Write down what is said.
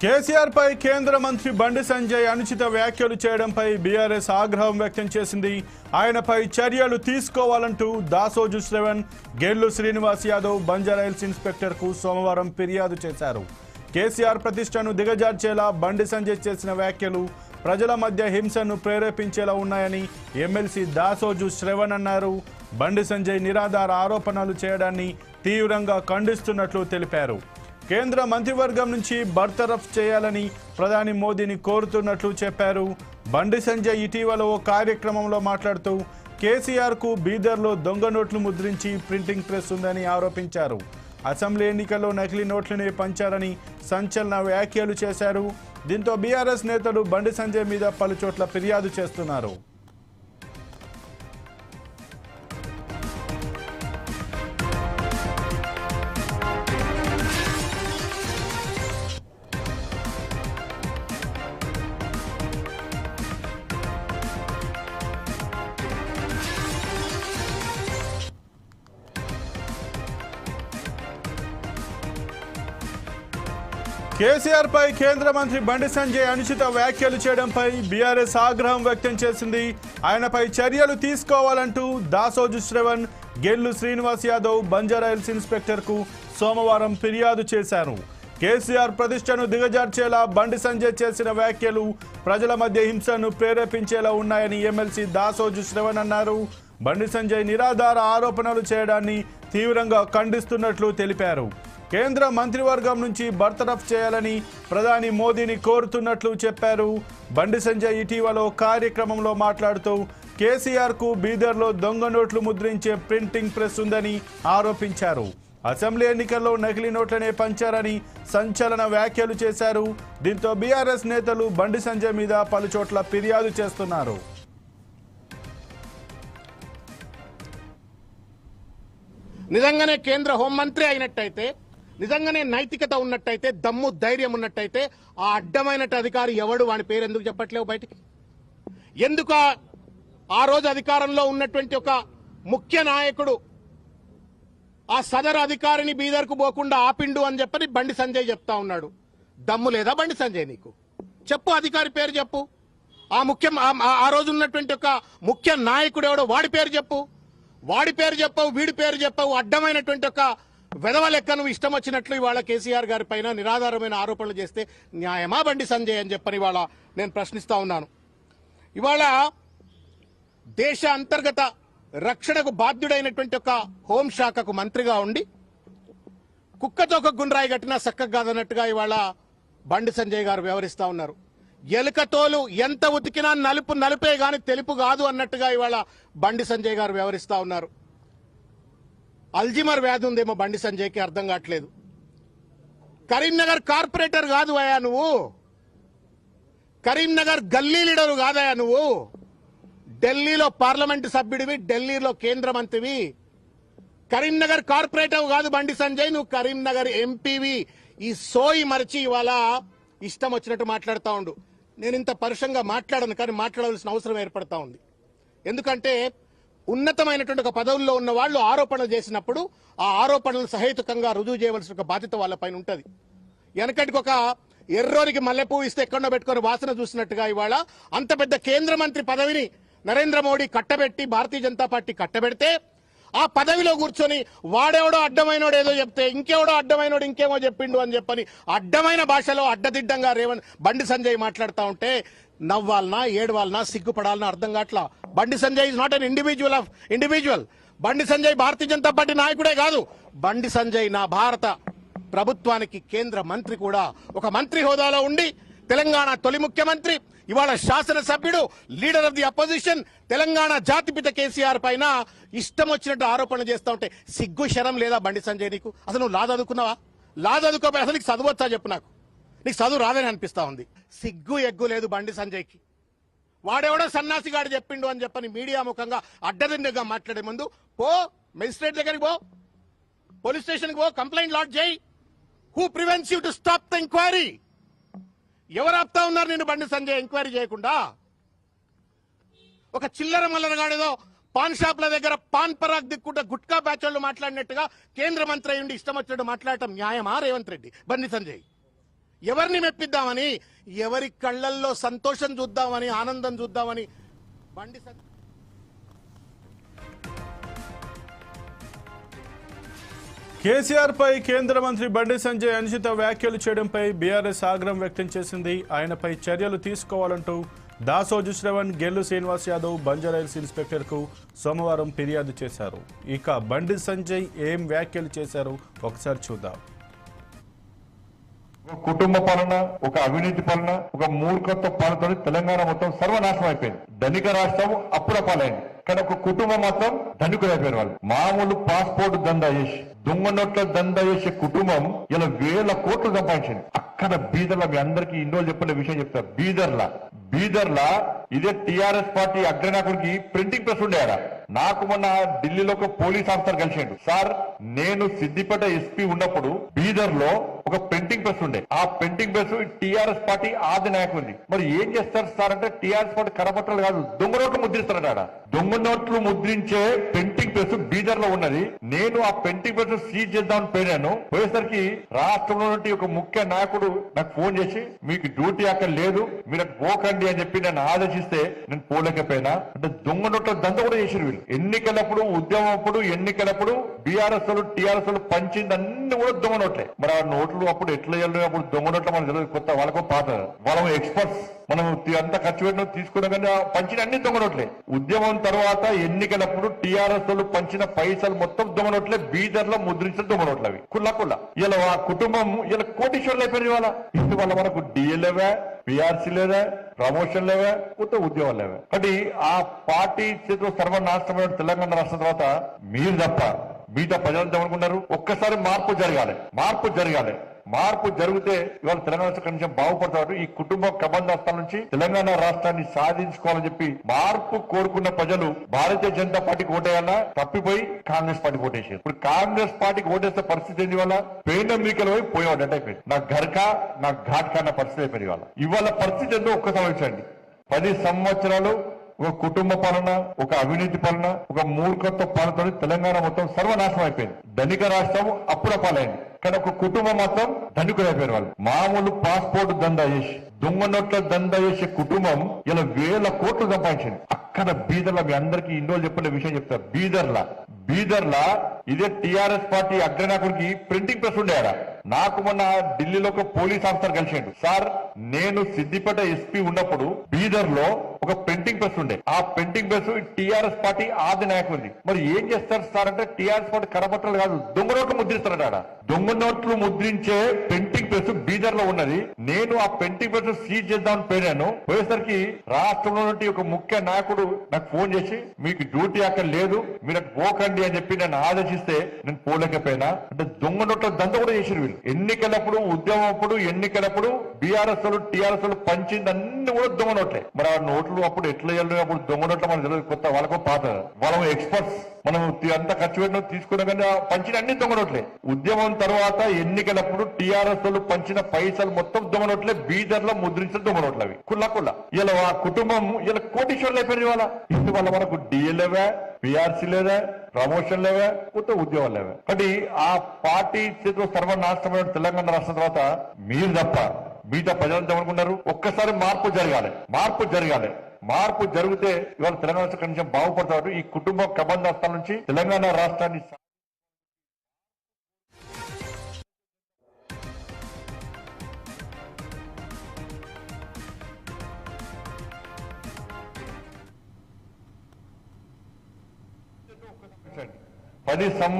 కేసీఆర్ పై కేంద్ర మంత్రి బండి సంజయ్ అనుచిత వ్యాఖ్యలు చేయడంపై బీఆర్ఎస్ ఆగ్రహం వ్యక్తం చేసింది. ఆయనపై చర్యలు తీసుకోవాలంటూ దాసోజు శ్రవణ్ గెల్లు శ్రీనివాస్ యాదవ్ బంజారాయిల్స్ ఇన్స్పెక్టర్కు సోమవారం ఫిర్యాదు చేశారు. కేసీఆర్ ప్రతిష్టను దిగజార్చేలా బండి సంజయ్ చేసిన వ్యాఖ్యలు ప్రజల మధ్య హింసను ప్రేరేపించేలా ఉన్నాయని ఎమ్మెల్సీ దాసోజు శ్రవణ్ అన్నారు. బండి సంజయ్ నిరాధార ఆరోపణలు చేయడాన్ని తీవ్రంగా ఖండిస్తున్నట్లు తెలిపారు. కేంద్ర మంత్రివర్గం నుంచి బర్తరఫ్ చేయాలని ప్రధాని మోదీని కోరుతున్నట్లు చెప్పారు. బండి సంజయ్ ఇటీవల ఓ కార్యక్రమంలో మాట్లాడుతూ కేసీఆర్కు బీదర్లో దొంగ నోట్లు ముద్రించి ప్రింటింగ్ ప్రెస్ ఉందని ఆరోపించారు. అసెంబ్లీ ఎన్నికల్లో నకిలీ నోట్లనే పంచారని సంచలన వ్యాఖ్యలు చేశారు. దీంతో బీఆర్ఎస్ నేతలు బండి సంజయ్ మీద పలుచోట్ల ఫిర్యాదు చేస్తున్నారు. కేసీఆర్ పై కేంద్ర మంత్రి బండి సంజయ్ అనుచిత వ్యాఖ్యలు చేయడంపై బీఆర్ఎస్ ఆగ్రహం వ్యక్తం చేసింది. ఆయనపై చర్యలు తీసుకోవాలంటూ దాసోజు శ్రవణ్ గెల్లు శ్రీనివాస్ యాదవ్ బంజారాయిల్స్ ఇన్స్పెక్టర్కు సోమవారం ఫిర్యాదు చేశారు. కేసీఆర్ ప్రతిష్టను దిగజార్చేలా బండి సంజయ్ చేసిన వ్యాఖ్యలు ప్రజల మధ్య హింసను ప్రేరేపించేలా ఉన్నాయని ఎమ్మెల్సీ దాసోజు శ్రవణ్ అన్నారు. బండి సంజయ్ నిరాధార ఆరోపణలు చేయడాన్ని తీవ్రంగా ఖండిస్తున్నట్లు తెలిపారు. కేంద్ర మంత్రివర్గం నుంచి బర్తరఫ్ చేయాలని ప్రధాని మోదీని కోరుతున్నట్లు చెప్పారు. బండి సంజయ్ ఇటీవల కార్యక్రమంలో మాట్లాడుతూ కేసీఆర్కు బీదర్లో దొంగ నోట్లు ముద్రించే ప్రింటింగ్ ప్రెస్ ఉందని ఆరోపించారు. అసెంబ్లీ ఎన్నికల్లో నకిలీ నోట్లనే పంచారని సంచలన వ్యాఖ్యలు చేశారు. దీంతో బీఆర్ఎస్ నేతలు బండి సంజయ్ మీద పలుచోట్ల ఫిర్యాదు చేస్తున్నారు. నిజంగానే కేంద్ర హోంమంత్రి అయినట్టయితే నిజంగానే నైతికత ఉన్నట్టయితే దమ్ము ధైర్యం ఉన్నట్టయితే ఆ అడ్డమైన అధికారి ఎవడు? వాని పేరు ఎందుకు చెప్పట్లేవు బయటికి? ఎందుకు ఆ- రోజు అధికారంలో ఉన్నటువంటి ఒక ముఖ్య నాయకుడు ఆ సదరు అధికారిని బీదర్కు పోకుండా ఆపిండు అని చెప్పని బండి సంజయ్ చెప్తా ఉన్నాడు. దమ్ము లేదా బండి సంజయ్ నీకు? చెప్పు అధికారి పేరు చెప్పు. ఆ ముఖ్య ఆ- ఆ- ఆ రోజు ఉన్నటువంటి ఒక ముఖ్య నాయకుడు ఎవడో వాడి పేరు చెప్పు. వాడి పేరు చెప్పవు వీడి పేరు చెప్పవు అడ్డమైనటువంటి ఒక వెధవ లెక్క నువ్వు ఇష్టం వచ్చినట్లు ఇవాళ కేసీఆర్ గారి పైన నిరాధారమైన ఆరోపణలు చేస్తే న్యాయమా బండి సంజయ్ అని చెప్పని ఇవాళ నేను ప్రశ్నిస్తా ఉన్నాను. ఇవాళ దేశ అంతర్గత రక్షణకు బాధ్యుడైనటువంటి ఒక హోంశాఖకు మంత్రిగా ఉండి కుక్కతో ఒక గుండ్రాయి కట్టినా చక్కగా కాదన్నట్టుగా ఇవాళ బండి సంజయ్ గారు వ్యవహరిస్తా ఉన్నారు. ఎలుకతోలు ఎంత ఉతికినా నలుపు నలుపే గాని తెలుపు కాదు అన్నట్టుగా ఇవాళ బండి సంజయ్ గారు వ్యవహరిస్తా ఉన్నారు. అల్జిమర్ వ్యాధి ఉందేమో బండి సంజయ్కి అర్థం కావట్లేదు. కరీంనగర్ కార్పొరేటర్ కాదు అయ్యా నువ్వు. కరీంనగర్ గల్లీ లీడరు కాదయా నువ్వు. ఢిల్లీలో పార్లమెంటు సభ్యుడివి ఢిల్లీలో కేంద్ర మంత్రివి. కరీంనగర్ కార్పొరేటర్ కాదు బండి సంజయ్ నువ్వు కరీంనగర్ ఎంపీవి. ఈ సోయి మరిచి ఇవాళ ఇష్టం వచ్చినట్టు మాట్లాడుతా ఉండు. నేను ఇంత పరుషంగా మాట్లాడను కానీ మాట్లాడవలసిన అవసరం ఏర్పడతా ఉంది. ఎందుకంటే ఉన్నతమైనటువంటి ఒక పదవుల్లో ఉన్న వాళ్ళు ఆరోపణలు చేసినప్పుడు ఆ ఆరోపణలు సహేతుకంగా రుజువు చేయవలసిన ఒక బాధ్యత వాళ్ళపైన ఉంటుంది. వెనకటికి ఒక ఎర్రోనికి మల్లెపూ ఇస్తే ఎక్కడో పెట్టుకొని వాసన చూసినట్టుగా ఇవాళ అంత పెద్ద కేంద్ర మంత్రి పదవిని నరేంద్ర మోడీ కట్టబెట్టి భారతీయ జనతా పార్టీ కట్టబెడితే ఆ పదవిలో కూర్చొని వాడెవడో అడ్డమైనోడు ఏదో చెప్తే ఇంకెవడో అడ్డమైనోడు ఇంకేమో చెప్పిండు అని చెప్పని అడ్డమైన భాషలో అడ్డదిడ్డంగా రేవన్ బండి సంజయ్ మాట్లాడుతూ ఉంటే నవ్వాలనా ఏడవాలనా సిగ్గుపడాలనా అర్థం కావట్లా? Bandi Sanjay is not an individual of individual Bandi Sanjay Bharatiya Janata party నాయకుడే కాదు. బండి సంజయ్ నా భారత ప్రభుత్వానికి కేంద్ర మంత్రి కూడా ఒక మంత్రి హోదాలో ఉండి తెలంగాణ తొలి ముఖ్యమంత్రి ఇవాళ శాసనసభ్యుడు leader of the opposition Telangana జాతిపిత కేసీఆర్ పైన ఇష్టం వచ్చినట్టు ఆరోపణలు చేస్తా ఉంటే సిగ్గు శరం లేదా బండి సంజయ్ నీకు? అసలు నువ్వు లా చదువుకున్నావా? లా చదువుకోపోయి అసలు నీకు చదవచ్చా చెప్పు నాకు. నీకు చదువు రాదని అనిపిస్తా ఉంది. సిగ్గు ఎగ్గు లేదు బండి సంజయ్కి. వాడెవడో సన్నాసిగాడు చెప్పిండు అని చెప్పని మీడియా ముఖంగా అడ్డదిండగా మాట్లాడే ముందు పో మెజిస్ట్రేట్ దగ్గరికి పో. పోలీస్ స్టేషన్కి పో కంప్లైంట్ లాట్ చేయి. Who prevents you to stop the enquiry ఎవరు ఆపుతా ఉన్నారు నేను బండి సంజయ్? ఎంక్వైరీ చేయకుండా? ఒక చిల్లర మల్లనగాడేదో పాన్ షాప్ల దగ్గర పాన్ పరాగ్ దిక్కుంటే గుట్కా బ్యాచ్ మాట్లాడినట్టుగా కేంద్ర మంత్రి అయ్యుండి ఇష్టం వచ్చినట్టు మాట్లాడటం న్యాయమా? రేవంత్ రెడ్డి. బండి సంజయ్. ఎవరిని మెప్పిద్దామని? ఎవరి కళ్ళల్లో సంతోషం చూద్దామని ఆనందం చూద్దామని బండి సంజయ్ కేసీఆర్ పై కేంద్ర మంత్రి బండి సంజయ్ అనుచిత వ్యాఖ్యలు చేయడంపై బీఆర్ఎస్ ఆగ్రహం వ్యక్తం చేసింది. ఆయనపై చర్యలు తీసుకోవాలంటూ దాసోజు శ్రవణ్ గెల్లు శ్రీనివాస్ యాదవ్ బంజారాయిల్స్ ఇన్స్పెక్టర్కు సోమవారం ఫిర్యాదు చేశారు. ఇక బండి సంజయ్ ఏం వ్యాఖ్యలు చేశారు ఒకసారి చూద్దాం. ఒక కుటుంబ పాలన ఒక అవినీతి పాలన ఒక మూర్ఖత్వ పాలనతో తెలంగాణ మొత్తం సర్వనాశనం అయిపోయింది. ధనిక రాష్ట్రం అప్పుల పాలైంది. కానీ ఒక కుటుంబం మాత్రం ధనికులైపోయిన వాళ్ళు. మామూలు పాస్పోర్ట్ దందా చేసి దొంగ నోట్ల దందా చేసే కుటుంబం ఇలా వేల కోట్లు సంపాదించింది. అక్కడ బీదర్ల మీ అందరికీ ఇన్నో చెప్పిన విషయం చెప్తా. బీదర్ల బీదర్ల ఇదే టిఆర్ఎస్ పార్టీ అగ్రనాయకుడికి ప్రింటింగ్ ప్రెస్ ఉండే నాకు మొన్న ఢిల్లీలో ఒక పోలీస్ ఆఫీసర్ కలిసిండు. సార్ నేను సిద్దిపేట ఎస్పీ ఉన్నప్పుడు బీదర్లో ఒక ప్రింటింగ్ ప్రెస్ ఉండే. ఆ ప్రింటింగ్ ప్రెస్ టిఆర్ఎస్ పార్టీ ఆది ఉంది మరి ఏం చేస్తారు సార్ అంటే టీఆర్ఎస్ పార్టీ కరపత్రాలు కాదు దొంగ నోట్లు ముద్రిస్తారట ఆడ. దొంగ నోట్లు ముద్రించే ప్రింటింగ్ ప్రెస్ బీదర్లో ఉన్నది. నేను ఆ ప్రింటింగ్ ప్రెస్ సీజ్ చేద్దామని పోయినాను. పోయేసరికి రాష్ట్రంలో నుండి ఒక ముఖ్య నాయకుడు నాకు ఫోన్ చేసి మీకు డ్యూటీ అక్కడ లేదు మీరు పోకండి అని చెప్పి నన్ను ఆదేశిస్తే నేను పోలేకపోయినా. అంటే దొంగ నోట్ల దంద కూడా చేశారు వీళ్ళు. ఎన్నికలప్పుడు ఉద్యమం అప్పుడు ఎన్నికలప్పుడు బీఆర్ఎస్ టీఆర్ఎస్ పంచింది అన్ని కూడా దొంగ నోట్లే. మరి ఆ నోట్లు అప్పుడు ఎట్లా వెళ్ళి అప్పుడు దొంగడట్లు మనకు తెలియదు కొత్త వాళ్ళకు పాత. మనం ఎక్స్పర్ట్స్ మనం తి- అంత ఖర్చు పెట్టిన తీసుకున్నా కానీ పంచిన అన్ని దొంగనోట్లే. ఉద్యమం తర్వాత ఎన్నికలప్పుడు టీఆర్ఎస్ వాళ్ళు పంచిన పైసలు మొత్తం దొంగ బీదర్లో బీదర్లో ముద్రించిన దొంగనోట్లు అవి. కుల్ల కుల్ల ఇలా ఆ కుటుంబం ఇలా కోటీశ్వర్లు అయిపోయింది వాళ్ళ ఇంటి మనకు డిఎల్ఏవే పిఆర్సీ లేదా ప్రమోషన్ లేవే కొత్త ఉద్యోగాలు లేవే. కాబట్టి ఆ పార్టీ చేతిలో సర్వనాశనమైన తెలంగాణ రాష్ట్రం తర్వాత మీరు తప్ప మిగతా ప్రజలంతా ఏమనుకున్నారు ఒక్కసారి మార్పు జరగాలి. మార్పు జరగాలి. మార్పు జరిగితే ఇవాళ తెలంగాణ కనీసం కొంచెం బాగుపడతారు. ఈ కుటుంబ కబంధాస్తాల నుంచి తెలంగాణ రాష్ట్రాన్ని సాధించుకోవాలని చెప్పి మార్పు కోరుకున్న ప్రజలు భారతీయ జనతా పార్టీకి ఓటేయాలా? తప్పిపోయి కాంగ్రెస్ పార్టీకి ఓటేసారు ఇప్పుడు కాంగ్రెస్ పార్టీకి ఓటేస్తే పరిస్థితి ఏంది వల్ల పెయిన్ మీకలు పోయి పోయేవాడు అంటే అయిపోయింది. నా ఘర్కా నా ఘాట్కా అన్న పరిస్థితి అయిపోయింది ఇవాళ. ఇవాళ పరిస్థితి ఏందో ఒక్కసారి ఆలోచించండి. పది సంవత్సరాలు ఒక కుటుంబ పాలన ఒక అవినీతి పాలన ఒక మూర్ఖత్వ పాలనతో తెలంగాణ మొత్తం సర్వనాశనం అయిపోయింది. ధనిక రాష్ట్రం అప్పుల పాలైంది. కానీ ఒక కుటుంబం మాత్రం ధనికులు అయిపోయారు వాళ్ళు. మామూలు పాస్పోర్ట్ దందా చేసి దొంగ నోట్ల దందా చేసే కుటుంబం ఇలా వేల కోట్లు సంపాదించింది. అక్కడ బీదర్ల మీ అందరికీ ఇన్నో చెప్పిన విషయం చెప్తారు. బీదర్ల బీదర్ల ఇదే టిఆర్ఎస్ పార్టీ అగ్రనాయకుడికి ప్రింటింగ్ ప్రెస్ ఉండే ఆడ నాకు మొన్న ఢిల్లీలో ఒక పోలీస్ ఆఫీసర్ కలిసిండు. సార్ నేను సిద్దిపేట ఎస్పీ ఉన్నప్పుడు బీదర్లో ఒక ప్రింటింగ్ ప్రెస్ ఉండే. ఆ ప్రింటింగ్ ప్రెస్ టిఆర్ఎస్ పార్టీ ఆది నాయకుడిది. మరి ఏం చేస్తారు సార్ అంటే టిఆర్ఎస్ పార్టీ కరపత్రాలు కాదు దొంగ నోట్లు ముద్రిస్తారట ఆడ. దొంగ నోట్లు ముద్రించే ప్రింటింగ్ ప్రెస్ బీదర్లో ఉన్నది. నేను ఆ ప్రింటింగ్ ప్రెస్ సీజ్ చేద్దామని పోయినాను. పోయేసరికి రాష్ట్రంలో నుండి ఒక ముఖ్య నాయకుడు నాకు ఫోన్ చేసి మీకు డ్యూటీ అక్కడ లేదు మీరు పోకండి అని చెప్పి నన్ను ఆదేశిస్తే నేను పోలేకపోయినా అంటే దొంగ నోట్ల దంత కూడా చేసారు వీళ్ళు. ఎన్నికలప్పుడు ఉద్యమం అప్పుడు ఎన్నికలప్పుడు బీఆర్ఎస్ టీఆర్ఎస్ పంచింది అన్ని కూడా దొంగ నోట్లే మరి ఆ నోట్లు అప్పుడు ఎట్లా వెళ్ళినప్పుడు దొంగ నోట్ల మనకు తెలియదు కొత్త వాళ్ళకు పాత. వాళ్ళం ఎక్స్పర్ట్స్. మనం అంత ఖర్చు పెట్టడం తీసుకున్నా కానీ పంచిన అన్ని దొంగనోట్లే. ఉద్యమం తర్వాత ఎన్నికలప్పుడు టీఆర్ఎస్ వాళ్ళు పంచిన పైసలు మొత్తం దొంగ నోట్లే బీదర్లో ముద్రించిన దొంగ అవి. కుల్ల కుల్ల ఇలా ఆ కుటుంబం ఇలా కోటీశ్వర్లు అయిపోయింది వాళ్ళ ఇందువల్ల మనకు డిఎల్ఏవే పిఆర్సీ లేదా ప్రమోషన్ లేవే కొత్త ఉద్యోగాలు లేవే. కాబట్టి ఆ పార్టీ చేతిలో సర్వనాశనమైన తెలంగాణ రాష్ట్రం తర్వాత మీరు తప్ప మిగతా ప్రజలంతా ఏమనుకున్నారు? ఒక్కసారి మార్పు జరగాలి. మార్పు జరగాలి. మార్పు జరిగితే ఇవాళ తెలంగాణ కనీసం కొంచెం బాగుపడతారు. ఈ కుటుంబ కబంధాస్తాల నుంచి తెలంగాణ రాష్ట్రాన్ని పది సం